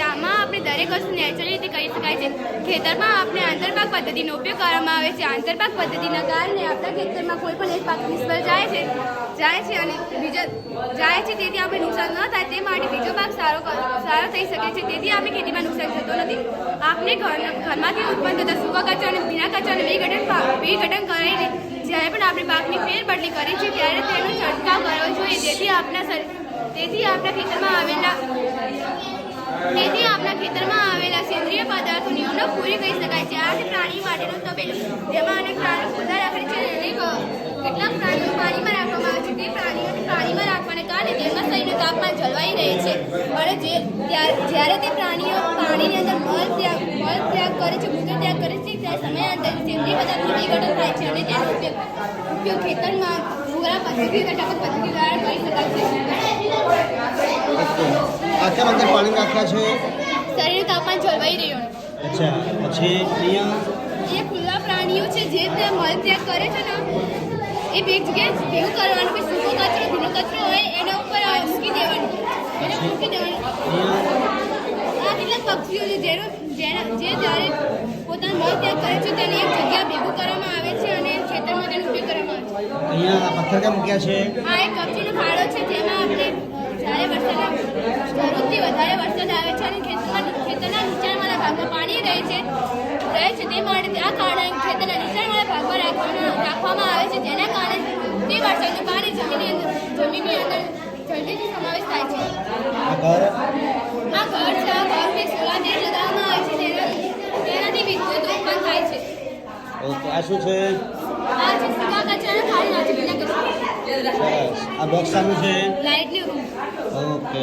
દરેક વસ્તુ નેચરલ રીતે કરી શકાય છે. ખેતરમાં આપણે આંતરપાક પદ્ધતિનો ઉપયોગ કરવામાં આવે છે. આંતરપાક પદ્ધતિના કારણે આપણા ખેતરમાં કોઈ પણ એક પાક નિષ્ફળ જાય છે જાય છે અને બીજા જાય છે, તેથી આપણે નુકસાન ન થાય તે માટે બીજો પાક સારો સારો થઈ શકે છે. તેથી આપણે ખેતીમાં નુકસાન થતું નથી. આપણે ઘર, ઘરમાંથી ઉત્પન્ન થતા સૂકા કચરા અને ભીના કચરાને વિઘટન વિઘટન કરીને જ્યારે પણ આપણે પાકની ફેરબદલી કરીએ છીએ, ત્યારે તેનો છંટકાવ કરવો જોઈએ. જેથી આપણા તેથી આપણા ખેતરમાં આવેલા તેથી આપણા ખેતરમાં આવેલા સેન્દ્રિય પદાર્થોની ઉણપ પૂરી કરી શકાય છે. આ પ્રાણી માટેનું તબેલું. જેમાં અનેક પ્રાણીઓ ખુલ્લા રાખે છે કેટલાક પ્રાણીઓ પાણીમાં રાખવામાં આવે છે. તે પ્રાણીઓને પાણીમાં રાખવાને કારણે તેમના શરીરનું તાપમાન જળવાઈ રહે છે. અને જે, જ્યારે તે પ્રાણીઓ પાણીની અંદર મળ ત્યાગ મળ ત્યાગ કરે છે મૂત્ર ત્યાગ કરે છે, ત્યારે સમયાંતરે સેન્દ્રિય પદાર્થનું વિઘટન થાય છે અને તેનો ઉપયોગ ઉપયોગ ખેતરમાં પૂરા પદ્ધતિ તથા પદ્ધતિ દ્વારા કરી શકાય છે. આ કેમ અંદર પાણી રાખ્યા છે? શરીર તાપમાન જળવાઈ રહ્યું અચ્છા પછી અહીંયા? એ ખુલ્લા પ્રાણીઓ છે જે તે મળ ત્યાગ કરે છે ને એ બે જગ્યાએ ભેગું કરવાનું કે સૂકો કચરો ભીનો કચરો હોય એના ઉપર મૂકી દેવાનું. એને મૂકી દેવાનું. આ કેટલાક પક્ષીઓ છે જેનો જે જ્યારે પોતાનો મળ ત્યાગ કરે છે તેને એક જગ્યા ભેગું કરવામાં આવે છે અને ખેતરમાં તેનો ઉપયોગ કરવામાં આવે છે. અહીંયા આ પથ્થર ક્યાં મૂક્યા છે? હા એક કપચીનો ખાડો છે જેમાં આપણે જ્યારે વરસાદ જરૂરથી વધારે વરસાદ આવે છે અને ખેતરમાં ખેતરના નીચાણવાળા ભાગમાં પાણી રહે છે રહે છે તે માટે આ કારણે ખેતરના નીચાણવાળા ભાગમાં રાખવામાં રાખવામાં આવે છે. જેના કારણે તે વરસાદનું પાણી જમીનની અંદર જમીનની અંદર જલ્દીથી સમાવેશ થાય છે. આ ઘર? છે આ ઘરને સોલાર પ્લેટ લગાવવામાં આવે છે તેનાથી તેનાથી વિદ્યુત ઉત્પન્ન થાય છે. ઓકે આ શું છે? આ છે સૂકા કચરાના ખાલી નાખી કચરા. આ બોક્સ સાનું છે? લાઇટની ઓકે ઓકે.